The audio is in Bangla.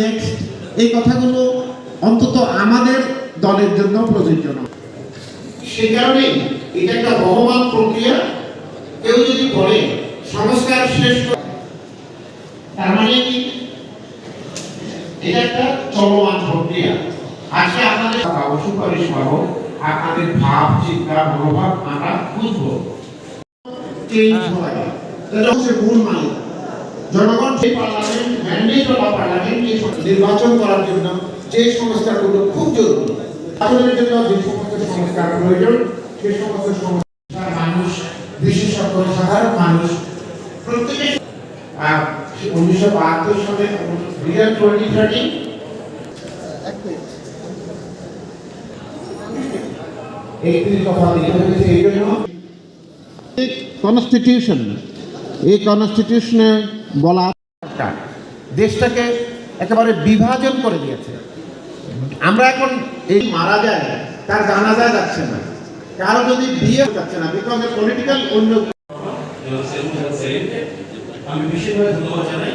নেক্সট এই কথাগুলো অন্তত আমাদের দলের জন্য প্রযোজ্য নয়। সে কারণেই এটা একটা বহমান প্রক্রিয়া। কেউ যদি বলে সংস্কার শেষ তার মানে কি? এটা একটা চলমান প্রক্রিয়া। আজকে আপনাদের সুপারিশ পাবো আপনাদের ভাব চিন্তা মনোভাব আমরা বুঝব। চেঞ্জ হয়। এটা হচ্ছে মূল মানে জনগণ সেই পার্লামেন্ট ম্যান্ডেট বা পার্লামেন্ট নির্বাচন করার জন্য যে সংস্কারগুলো খুব জরুরি। নির্বাচনের জন্য যে সমস্ত সংস্কার প্রয়োজন, সে সমস্ত সংস্কার মানুষ, বিশেষজ্ঞ সাধারণ মানুষ উনিশশো বাহাত্তর সালে টোয়েন্টি থার্টি কনস্টিটিউশন এই কনস্টিটিউশনে বলা দেশটাকে একেবারে বিভাজন করে দিয়েছে। আমরা এখন এই মারা যায় তার জানাজা যাচ্ছে না। কারও যদি বিয়ে যাচ্ছে না বিকজ পলিটিক্যাল অন্য আমি বিশেষভাবে ধন্যবাদ জানাই।